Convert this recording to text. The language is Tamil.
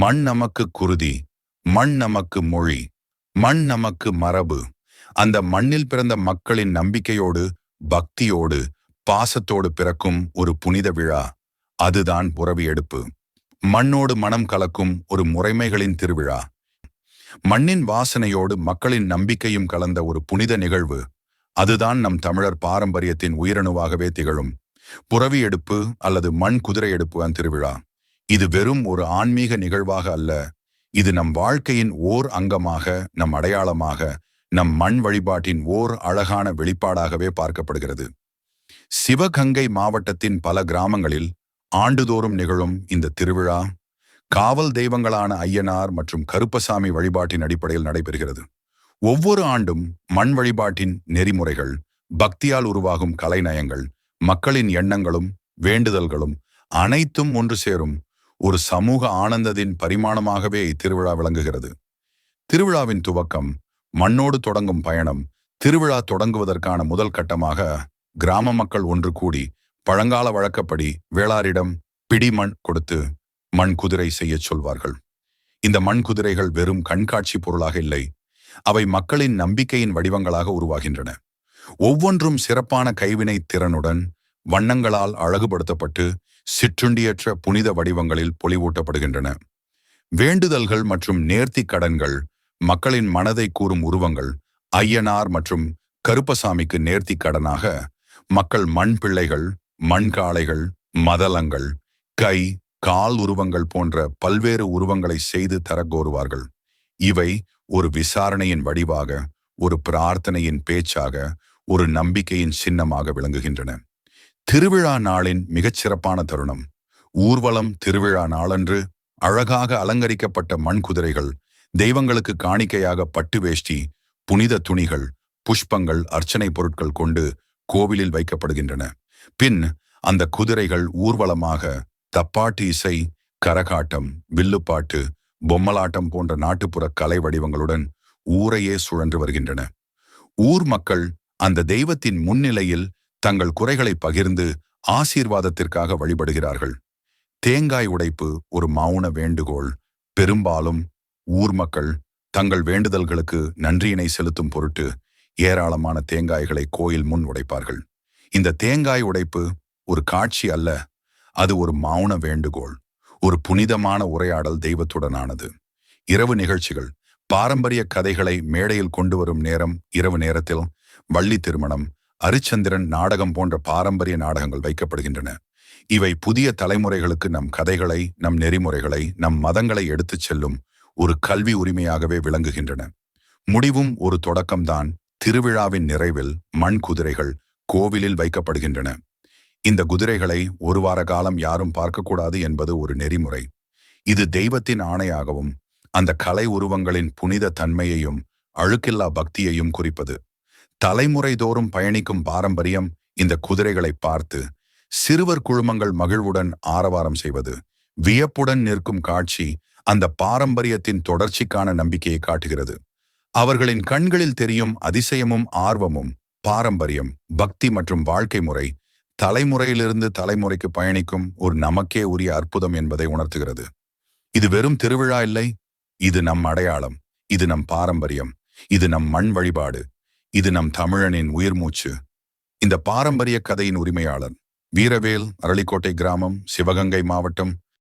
மண் நமக்கு குருதி மண் நமக்கு மொழி மண் நமக்கு மரபு. அந்த மண்ணில் பிறந்த மக்களின் நம்பிக்கையோடு பக்தியோடு பாசத்தோடு பிறக்கும் ஒரு புனித விழா. அதுதான் புறவி எடுப்பு. மண்ணோடு மனம் கலக்கும் ஒரு முறைமைகளின் திருவிழா. மண்ணின் வாசனையோடு மக்களின் நம்பிக்கையும் கலந்த ஒரு புனித நிகழ்வு. அதுதான் நம் தமிழர் பாரம்பரியத்தின் உயிரணுவாகவே திகழும். புறவி எடுப்பு அல்லது மண் குதிரை எடுப்பு திருவிழா. இது வெறும் ஒரு ஆன்மீக நிகழ்வாக அல்ல. இது நம் வாழ்க்கையின் ஓர் அங்கமாக நம் அடையாளமாக நம் மண் வழிபாட்டின் ஓர் அழகான வெளிப்பாடாகவே பார்க்கப்படுகிறது. சிவகங்கை மாவட்டத்தின் பல கிராமங்களில் ஆண்டுதோறும் நிகழும் இந்த திருவிழா காவல் தெய்வங்களான ஐயனார் மற்றும் கருப்பசாமி வழிபாட்டின் அடிப்படையில் நடைபெறுகிறது. ஒவ்வொரு ஆண்டும் மண் வழிபாட்டின் நெறிமுறைகள் பக்தியால் உருவாகும் கலைநயங்கள் மக்களின் எண்ணங்களும் வேண்டுதல்களும் அனைத்தும் ஒன்று சேரும். ஒரு சமூக ஆனந்தத்தின் பரிமாணமாகவே இத்திருவிழா விளங்குகிறது. திருவிழாவின் துவக்கம் மண்ணோடு தொடங்கும் பயணம் திருவிழா தொடங்குவதற்கான முதல் கட்டமாக கிராம மக்கள் ஒன்று கூடி பழங்கால வழக்கப்படி வேளாரிடம் பிடிமண் கொடுத்து மண் குதிரை செய்யச் சொல்வார்கள். இந்த மண் குதிரைகள் வெறும் கண்காட்சி பொருளாக இல்லை அவை மக்களின் நம்பிக்கையின் வடிவங்களாக உருவாகின்றன. ஒவ்வொன்றும் சிறப்பான கைவினை திறனுடன் வண்ணங்களால் அழகுபடுத்தப்பட்டு சிற்றுண்டியற்ற புனித வடிவங்களில் பொலிவூட்டப்படுகின்றன. வேண்டுதல்கள் மற்றும் நேர்த்தி கடன்கள் மக்களின் மனதை கூறும் உருவங்கள் ஐயனார் மற்றும் கருப்பசாமிக்கு நேர்த்தி கடனாக மக்கள் மண் பிள்ளைகள் மண்காளைகள் மதலங்கள் கை கால் உருவங்கள் போன்ற பல்வேறு உருவங்களை செய்து தர கோருவார்கள். இவை ஒரு விசாரணையின் வடிவாக ஒரு பிரார்த்தனையின் பேச்சாக ஒரு நம்பிக்கையின் சின்னமாக விளங்குகின்றன. திருவிழா நாளின் மிகச்சிறப்பான தருணம். ஊர்வலம் திருவிழா நாளன்று அழகாக அலங்கரிக்கப்பட்ட மண் குதிரைகள் தெய்வங்களுக்கு காணிக்கையாக பட்டு வேஷ்டி புனித துணிகள் புஷ்பங்கள் அர்ச்சனை பொருட்கள் கொண்டு கோவிலில் வைக்கப்படுகின்றன. பின் அந்த குதிரைகள் ஊர்வலமாக தப்பாட்டு இசை கரகாட்டம் வில்லுப்பாட்டு பொம்மலாட்டம் போன்ற நாட்டுப்புற கலை வடிவங்களுடன் ஊரையே சுழன்று வருகின்றன. ஊர் மக்கள் அந்த தெய்வத்தின் முன்னிலையில் தங்கள் குறைகளை பகிர்ந்து ஆசீர்வாதத்திற்காக வழிபடுகிறார்கள். தேங்காய் உடைப்பு ஒரு மௌன வேண்டுகோள். பெரும்பாலும் ஊர் மக்கள் தங்கள் வேண்டுதல்களுக்கு நன்றியினை செலுத்தும் பொருட்டு ஏராளமான தேங்காய்களை கோயில் முன் உடைப்பார்கள். இந்த தேங்காய் உடைப்பு ஒரு காட்சி அல்ல அது ஒரு மௌன வேண்டுகோள் ஒரு புனிதமான உரையாடல் தெய்வத்துடனானது. இரவு நிகழ்ச்சிகள் பாரம்பரிய கதைகளை மேடையில் கொண்டு வரும் நேரம் இரவு நேரத்தில் வள்ளி திருமணம் அரிச்சந்திரன் நாடகம் போன்ற பாரம்பரிய நாடகங்கள் வைக்கப்படுகின்றன. இவை புதிய தலைமுறைகளுக்கு நம் கதைகளை நம் நெறிமுறைகளை நம் மதங்களை எடுத்துச் செல்லும் ஒரு கல்வி உரிமையாகவே விளங்குகின்றன. முடிவும் ஒரு தொடக்கம்தான். திருவிழாவின் நிறைவில் மண் குதிரைகள் கோவிலில் வைக்கப்படுகின்றன. இந்த குதிரைகளை ஒரு வார காலம் யாரும் பார்க்கக்கூடாது என்பது ஒரு நெறிமுறை. இது தெய்வத்தின் ஆணையாகவும் அந்த கலை உருவங்களின் புனித தன்மையையும் அழுக்கில்லா பக்தியையும் குறிப்பது. தலைமுறை தோறும் பயணிக்கும் பாரம்பரியம் இந்த குதிரைகளை பார்த்து சிறுவர் குழுமங்கள் மகிழ்வுடன் ஆரவாரம் செய்வது. வியப்புடன் நிற்கும் காட்சி அந்த பாரம்பரியத்தின் தொடர்ச்சிக்கான நம்பிக்கையை காட்டுகிறது. அவர்களின் கண்களில் தெரியும் அதிசயமும் ஆர்வமும் பாரம்பரியம் பக்தி மற்றும் வாழ்க்கை முறை தலைமுறையிலிருந்து தலைமுறைக்கு பயணிக்கும் ஒரு நமக்கே உரிய அற்புதம் என்பதை உணர்த்துகிறது. இது வெறும் திருவிழா இல்லை இது நம் அடையாளம் இது நம் பாரம்பரியம் இது நம் மண் வழிபாடு இது நம் தமிழனின் உயிர் மூச்சு. இந்த பாரம்பரிய கதையின் உரிமையாளர் வீரவேல் அரளிக்கோட்டை கிராமம் சிவகங்கை மாவட்டம்